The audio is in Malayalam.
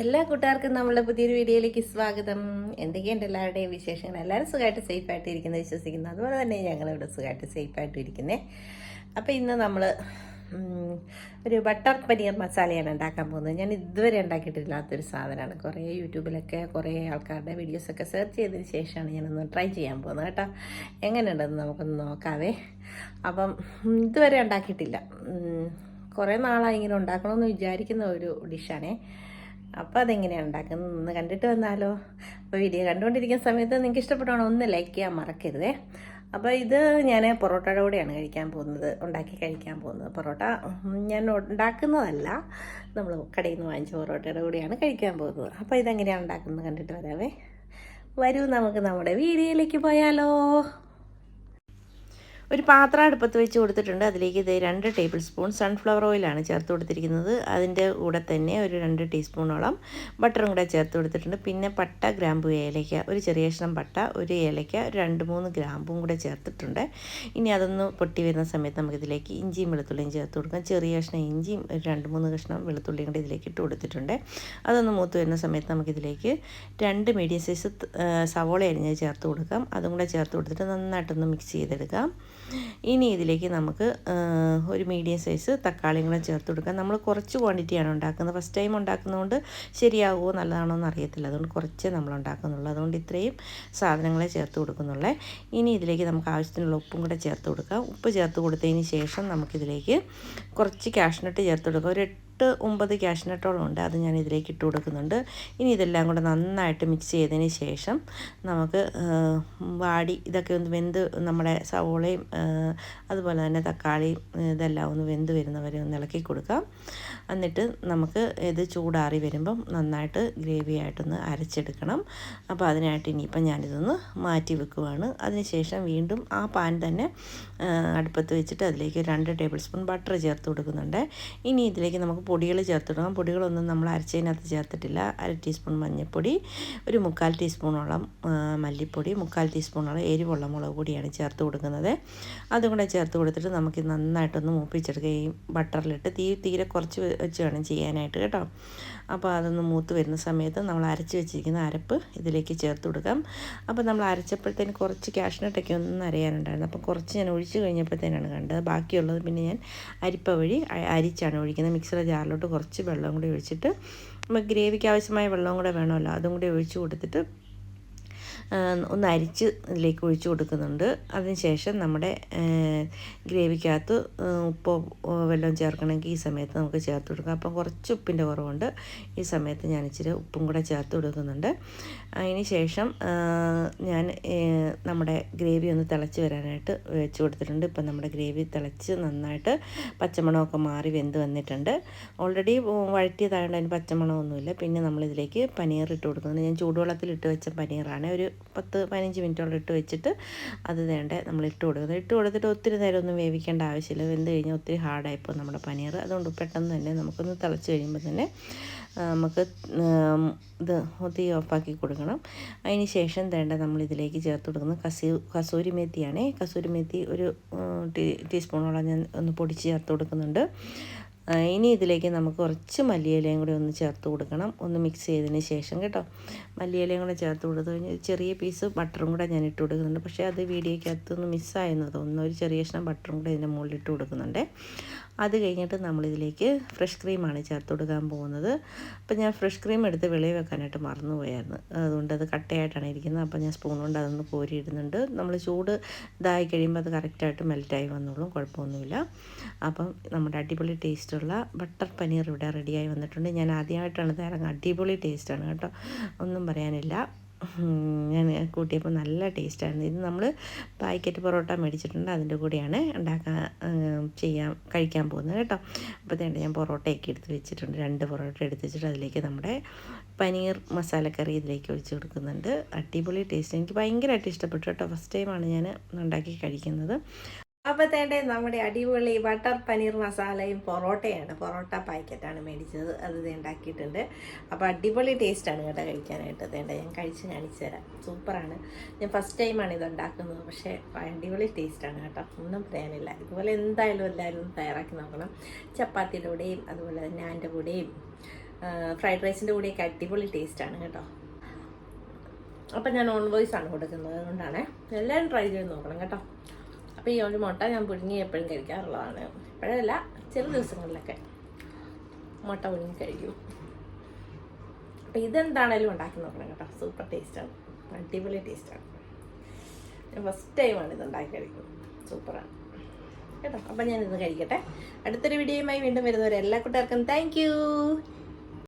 എല്ലാ കൂട്ടുകാർക്കും നമ്മളെ പുതിയൊരു വീഡിയോയിലേക്ക് സ്വാഗതം. എന്തൊക്കെയുണ്ട് എല്ലാവരുടെയും വിശേഷങ്ങൾ? എല്ലാവരും സുഖമായിട്ട് സേഫായിട്ട് ഇരിക്കുന്നത് വിശ്വസിക്കുന്നു. അതുപോലെ തന്നെ ഞങ്ങളിവിടെ സുഖമായിട്ട് സേഫായിട്ട് ഇരിക്കുന്നത് അപ്പോൾ ഇന്ന് നമ്മൾ ഒരു ബട്ടർ പനീർ മസാലയാണ് ഉണ്ടാക്കാൻ പോകുന്നത്. ഞാൻ ഇതുവരെ ഉണ്ടാക്കിയിട്ടില്ലാത്തൊരു സാധനമാണ്. കുറേ യൂട്യൂബിലൊക്കെ കുറേ ആൾക്കാരുടെ വീഡിയോസൊക്കെ സെർച്ച് ചെയ്തതിന് ശേഷമാണ് ഞാനൊന്ന് ട്രൈ ചെയ്യാൻ പോകുന്നത് കേട്ടോ. എങ്ങനെയുണ്ടെന്ന് നമുക്കൊന്ന് നോക്കാവേ. അപ്പം ഇതുവരെ ഉണ്ടാക്കിയിട്ടില്ല. കുറേ നാളായി ഇങ്ങനെ ഉണ്ടാക്കണമെന്ന് വിചാരിക്കുന്ന ഒരു ഡിഷാണേ അപ്പോൾ അതെങ്ങനെയാണ് ഉണ്ടാക്കുന്നത്? ഒന്ന് കണ്ടിട്ട് വന്നാലോ. അപ്പോൾ വീഡിയോ കണ്ടുകൊണ്ടിരിക്കുന്ന സമയത്ത് നിങ്ങൾക്ക് ഇഷ്ടപ്പെട്ടാണോ ഒന്ന് ലൈക്ക് ചെയ്യാൻ മറക്കരുതേ. അപ്പോൾ ഇത് ഞാൻ പൊറോട്ടയുടെ കൂടെയാണ് കഴിക്കാൻ പോകുന്നത്. ഉണ്ടാക്കി കഴിക്കാൻ പോകുന്നത്. പൊറോട്ട ഞാൻ ഉണ്ടാക്കുന്നതല്ല. നമ്മൾ കടയിൽ നിന്ന് വാങ്ങിച്ച പൊറോട്ടയുടെ കൂടെയാണ് കഴിക്കാൻ പോകുന്നത്. അപ്പോൾ ഇതെങ്ങനെയാണ് ഉണ്ടാക്കുന്നത് കണ്ടിട്ട് വരാവേ. വരൂ നമുക്ക് നമ്മുടെ വീഡിയോയിലേക്ക് പോയാലോ. ഒരു പാത്രം അടുപ്പത്ത് വെച്ച് കൊടുത്തിട്ടുണ്ട്. അതിലേക്ക് ഇത് രണ്ട് ടേബിൾ സ്പൂൺ സൺഫ്ലവർ ഓയിലാണ് ചേർത്ത് കൊടുത്തിരിക്കുന്നത്. അതിന്റെ കൂടെ തന്നെ ഒരു രണ്ട് ടീസ്പൂണോളം ബട്ടറും കൂടെ ചേർത്ത് കൊടുത്തിട്ടുണ്ട്. പിന്നെ പട്ട ഗ്രാമ്പു ഏലയ്ക്ക ഒരു ചെറിയ കഷ്ണം പട്ട ഒരു ഏലയ്ക്ക ഒരു രണ്ട് മൂന്ന് ഗ്രാമ്പും കൂടെ ചേർത്തിട്ടുണ്ട്. ഇനി അതൊന്ന് പൊട്ടി വരുന്ന സമയത്ത് നമുക്കിതിലേക്ക് ഇഞ്ചിയും വെളുത്തുള്ളിയും ചേർത്ത് കൊടുക്കാം. ചെറിയ കഷ്ണം ഇഞ്ചിയും ഒരു രണ്ട് മൂന്ന് കഷ്ണം വെളുത്തുള്ളിയും കൂടെ ഇതിലേക്ക് ഇട്ട് കൊടുത്തിട്ടുണ്ട്. അതൊന്ന് മൂത്ത് വരുന്ന സമയത്ത് നമുക്കിതിലേക്ക് രണ്ട് മീഡിയം സൈസ് സവോള അരിഞ്ഞത് ചേർത്ത് കൊടുക്കാം. അതും കൂടെ ചേർത്ത് കൊടുത്തിട്ട് നന്നായിട്ടൊന്ന് മിക്സ് ചെയ്തെടുക്കാം. ഇനി ഇതിലേക്ക് നമുക്ക് ഒരു മീഡിയം സൈസ് തക്കാളിയും കൂടെ ചേർത്ത് കൊടുക്കാം. നമ്മൾ കുറച്ച് ക്വാണ്ടിറ്റിയാണ് ഉണ്ടാക്കുന്നത്. ഫസ്റ്റ് ടൈം ഉണ്ടാക്കുന്നതുകൊണ്ട് ശരിയാകുമോ നല്ലതാണോ എന്ന് അറിയത്തില്ല അതുകൊണ്ട് കുറച്ചേ നമ്മൾ ഉണ്ടാക്കുന്നുള്ളൂ. അതുകൊണ്ട് ഇത്രയും സാധനങ്ങളെ ചേർത്ത് കൊടുക്കുന്നുള്ളേ. ഇനി ഇതിലേക്ക് നമുക്ക് ആവശ്യത്തിനുള്ള ഉപ്പും കൂടെ ചേർത്ത് കൊടുക്കാം. ഉപ്പ് ചേർത്ത് കൊടുത്തതിന് ശേഷം നമുക്കിതിലേക്ക് കുറച്ച് കാഷ്നട്ട് ചേർത്ത് കൊടുക്കാം. ഒരു ഒമ്പത് ക്യാഷ്നട്ടോളം ഉണ്ട്. അത് ഞാൻ ഇതിലേക്ക് ഇട്ട് കൊടുക്കുന്നുണ്ട്. ഇനി ഇതെല്ലാം കൂടെ നന്നായിട്ട് മിക്സ് ചെയ്തതിന് ശേഷം നമുക്ക് വാടി ഇതൊക്കെ ഒന്ന് വെന്ത് നമ്മുടെ സവോളയും അതുപോലെ തന്നെ തക്കാളിയും ഇതെല്ലാം ഒന്ന് വെന്ത് വരുന്നവരെ ഒന്ന് ഇളക്കി കൊടുക്കാം. എന്നിട്ട് നമുക്ക് ഇത് ചൂടാറി വരുമ്പം നന്നായിട്ട് ഗ്രേവി ആയിട്ടൊന്ന് അരച്ചെടുക്കണം. അപ്പോൾ അതിനായിട്ട് ഇനിയിപ്പം ഞാനിതൊന്ന് മാറ്റി വെക്കുവാണ്. അതിനുശേഷം വീണ്ടും ആ പാൻ തന്നെ അടുപ്പത്ത് വെച്ചിട്ട് അതിലേക്ക് രണ്ട് ടേബിൾ സ്പൂൺ ബട്ടർ ചേർത്ത് കൊടുക്കുന്നുണ്ട്. ഇനി ഇതിലേക്ക് നമുക്ക് പൊടികൾ ചേർത്ത് കൊടുക്കാം പൊടികളൊന്നും നമ്മൾ അരച്ചതിനകത്ത് ചേർത്തിട്ടില്ല. അര ടീസ്പൂൺ മഞ്ഞൾപ്പൊടി ഒരു മുക്കാൽ ടീസ്പൂണോളം മല്ലിപ്പൊടി മുക്കാൽ ടീസ്പൂണോളം എരിവുള്ള മുളക് പൊടിയാണ് ചേർത്ത് കൊടുക്കുന്നത്. അതും കൂടെ ചേർത്ത് കൊടുത്തിട്ട് നമുക്ക് നന്നായിട്ടൊന്ന് മൂപ്പിച്ചെടുക്കുകയും ബട്ടറിലിട്ട് തീ തീരെ കുറച്ച് വെച്ച് വേണം ചെയ്യാനായിട്ട് കേട്ടോ. അപ്പോൾ അതൊന്ന് മൂത്ത് വരുന്ന സമയത്ത് നമ്മൾ അരച്ച് വെച്ചിരിക്കുന്ന അരപ്പ് ഇതിലേക്ക് ചേർത്ത് കൊടുക്കാം. അപ്പോൾ നമ്മൾ അരച്ചപ്പോഴത്തേന് കുറച്ച് കാഷ്നട്ടൊക്കെ ഒന്നും അറിയാനുണ്ടായിരുന്നു അപ്പോൾ കുറച്ച് ഞാൻ ഒഴിച്ച് കഴിഞ്ഞപ്പോഴത്തേനാണ് കണ്ടത്. ബാക്കിയുള്ളത് പിന്നെ ഞാൻ അരിപ്പ വഴി അരിച്ചാണ് ഒഴിക്കുന്നത്. മിക്സിയുടെ ജാറിലോട്ട് കുറച്ച് വെള്ളം കൂടി ഒഴിച്ചിട്ട് നമുക്ക് ഗ്രേവിക്ക് ആവശ്യമായ വെള്ളം കൂടെ വേണമല്ലോ. അതും കൂടി ഒഴിച്ച് കൊടുത്തിട്ട് ഒന്ന് അരിച്ച് ഇതിലേക്ക് ഒഴിച്ച് കൊടുക്കുന്നുണ്ട്. അതിനുശേഷം നമ്മുടെ ഗ്രേവിക്കകത്ത് ഉപ്പോ വെള്ളം ചേർക്കണമെങ്കിൽ ഈ സമയത്ത് നമുക്ക് ചേർത്ത് കൊടുക്കാം. അപ്പം കുറച്ച് ഉപ്പിന്റെ കുറവുണ്ട്. ഈ സമയത്ത് ഞാൻ ഇച്ചിരി ഉപ്പും കൂടെ ചേർത്ത് കൊടുക്കുന്നുണ്ട്. അതിന് ശേഷം ഞാൻ നമ്മുടെ ഗ്രേവി ഒന്ന് തിളച്ച് വരാനായിട്ട് വെച്ച് കൊടുത്തിട്ടുണ്ട്. ഇപ്പം നമ്മുടെ ഗ്രേവി തിളച്ച് നന്നായിട്ട് പച്ചമണമൊക്കെ മാറി വെന്ത് വന്നിട്ടുണ്ട്. ഓൾറെഡി വഴറ്റിയതായതുകൊണ്ട് അതിന് പച്ചമണമൊന്നുമില്ല പിന്നെ നമ്മളിതിലേക്ക് പനീർ ഇട്ട് കൊടുക്കുന്നത് ഞാൻ ചൂടുവെള്ളത്തിൽ ഇട്ട് വെച്ച പനീറാണ്. ഒരു പത്ത് പതിനഞ്ച് മിനിറ്റോളം ഇട്ട് വെച്ചിട്ട് അത് വേണ്ട നമ്മൾ ഇട്ട് കൊടുക്കുന്നത്. ഇട്ട് കൊടുത്തിട്ട് ഒത്തിരി നേരം ഒന്നും വേവിക്കേണ്ട ആവശ്യമില്ല. വെന്ത് കഴിഞ്ഞാൽ ഒത്തിരി ഹാർഡായിപ്പോൾ നമ്മുടെ പനീർ. അതുകൊണ്ട് പെട്ടെന്ന് തന്നെ നമുക്കൊന്ന് തിളച്ച് കഴിയുമ്പോൾ തന്നെ നമുക്ക് ഇത് തീ ഓഫാക്കി കൊടുക്കണം. അതിന് ശേഷം വേണ്ട നമ്മൾ ഇതിലേക്ക് ചേർത്ത് കൊടുക്കുന്നത് കസൂ കസൂരി മേത്തിയാണേ. കസൂരി മേത്തി ഒരു ടീ ടീസ്പൂണോളം ഞാൻ ഒന്ന് പൊടിച്ച് ചേർത്ത് കൊടുക്കുന്നുണ്ട്. ഇനി ഇതിലേക്ക് നമുക്ക് കുറച്ച് മല്ലിയിലയും കൂടി ഒന്ന് ചേർത്ത് കൊടുക്കണം. ഒന്ന് മിക്സ് ചെയ്തതിന് ശേഷം കേട്ടോ. മല്ലിയിലയും കൂടെ ചേർത്ത് കൊടുത്തു കഴിഞ്ഞാൽ ചെറിയ പീസ് ബട്ടറും കൂടെ ഞാൻ ഇട്ട് കൊടുക്കുന്നുണ്ട്. പക്ഷേ അത് വീഡിയോയ്ക്കകത്തൊന്ന് മിസ്സായെന്ന് തോന്നുന്നു. ഒരു ചെറിയ കഷ്ണം ബട്ടറും കൂടെ ഇതിന്റെ മുകളിൽ ഇട്ട് കൊടുക്കുന്നുണ്ട്. അത് കഴിഞ്ഞിട്ട് നമ്മളിതിലേക്ക് ഫ്രഷ് ക്രീമാണ് ചേർത്ത് കൊടുക്കാൻ പോകുന്നത്. അപ്പോൾ ഞാൻ ഫ്രഷ് ക്രീം എടുത്ത് വെളിയിൽ വെക്കാനായിട്ട് മറന്നുപോയായിരുന്നു അതുകൊണ്ട് അത് കട്ടയായിട്ടാണ് ഇരിക്കുന്നത്. അപ്പോൾ ഞാൻ സ്പൂൺ കൊണ്ട് അതൊന്ന് കോരിയിടുന്നുണ്ട് നമ്മൾ ചൂട് ഇതായി കഴിയുമ്പോൾ അത് കറക്റ്റായിട്ട് മെൽറ്റായി വന്നോളും. കുഴപ്പമൊന്നുമില്ല. അപ്പം നമ്മുടെ അടിപൊളി ടേസ്റ്റുള്ള ബട്ടർ പനീർ ഇവിടെ റെഡിയായി വന്നിട്ടുണ്ട്. ഞാൻ ആദ്യമായിട്ടാണ് തരാൻ അടിപൊളി ടേസ്റ്റാണ് കേട്ടോ. ഒന്നും പറയാനില്ല. ഞാൻ കൂട്ടിയപ്പോൾ നല്ല ടേസ്റ്റായിരുന്നു. ഇത് നമ്മൾ പാക്കറ്റ് പൊറോട്ട മേടിച്ചിട്ടുണ്ട്. അതിന്റെ കൂടെയാണ് ഉണ്ടാക്കാൻ ചെയ്യാൻ കഴിക്കാൻ പോകുന്നത് കേട്ടോ. അപ്പോൾ തേണ്ട ഞാൻ പൊറോട്ടയൊക്കെ എടുത്ത് വെച്ചിട്ടുണ്ട്. രണ്ട് പൊറോട്ട എടുത്ത് വെച്ചിട്ട് അതിലേക്ക് നമ്മുടെ പനീർ മസാലക്കറി ഇതിലേക്ക് ഒഴിച്ച് കൊടുക്കുന്നുണ്ട്. അടിപൊളി ടേസ്റ്റ്. എനിക്ക് ഭയങ്കരമായിട്ട് ഇഷ്ടപ്പെട്ടു കേട്ടോ. ഫസ്റ്റ് ടൈമാണ് ഞാൻ ഉണ്ടാക്കി കഴിക്കുന്നത്. അപ്പോൾ തേണ്ടേ നമ്മുടെ അടിപൊളി ബട്ടർ പനീർ മസാലയും പൊറോട്ടയാണ്. പൊറോട്ട പാക്കറ്റാണ് മേടിച്ചത്. അത് ഉണ്ടാക്കിയിട്ടുണ്ട്. അപ്പോൾ അടിപൊളി ടേസ്റ്റാണ് കേട്ടോ കഴിക്കാനായിട്ട്. തേണ്ട ഞാൻ കഴിച്ച് കാണിച്ചു തരാം. സൂപ്പറാണ്. ഞാൻ ഫസ്റ്റ് ടൈമാണ് ഇത് ഉണ്ടാക്കുന്നത്. പക്ഷേ അടിപൊളി ടേസ്റ്റാണ് കേട്ടോ. ഒന്നും പറയാനില്ല. ഇതുപോലെ എന്തായാലും എല്ലാവരും ഒന്ന് തയ്യാറാക്കി നോക്കണം. ചപ്പാത്തിയുടെ കൂടെയും അതുപോലെ തന്നെ ആന്റെ കൂടെയും ഫ്രൈഡ് റൈസിന്റെ കൂടെയൊക്കെ അടിപൊളി ടേസ്റ്റാണ് കേട്ടോ. അപ്പം ഞാൻ ഓൺ വോയിസ് ആണ് കൊടുക്കുന്നത്. അതുകൊണ്ടാണ് എല്ലാവരും ട്രൈ ചെയ്ത് നോക്കണം കേട്ടോ. അപ്പോൾ ഈ ഒരു മുട്ട ഞാൻ പുഴുങ്ങി എപ്പോഴും കഴിക്കാറുള്ളതാണ്. ഇപ്പോഴല്ല ചില ദിവസങ്ങളിലൊക്കെ മുട്ട പുഴുങ്ങി കഴിക്കും. അപ്പം ഇതെന്താണേലും ഉണ്ടാക്കി നോക്കണം കേട്ടോ. സൂപ്പർ ടേസ്റ്റാണ്. അടിപൊളി ടേസ്റ്റാണ്. ഞാൻ ഫസ്റ്റ് ടൈമാണ് ഇത് ഉണ്ടാക്കി കഴിക്കുന്നത്. സൂപ്പറാണ് കേട്ടോ? അപ്പം ഞാനിത് കഴിക്കട്ടെ. അടുത്തൊരു വീഡിയോയുമായി വീണ്ടും വരുന്നവരെ എല്ലാ കൂട്ടുകാർക്കും താങ്ക്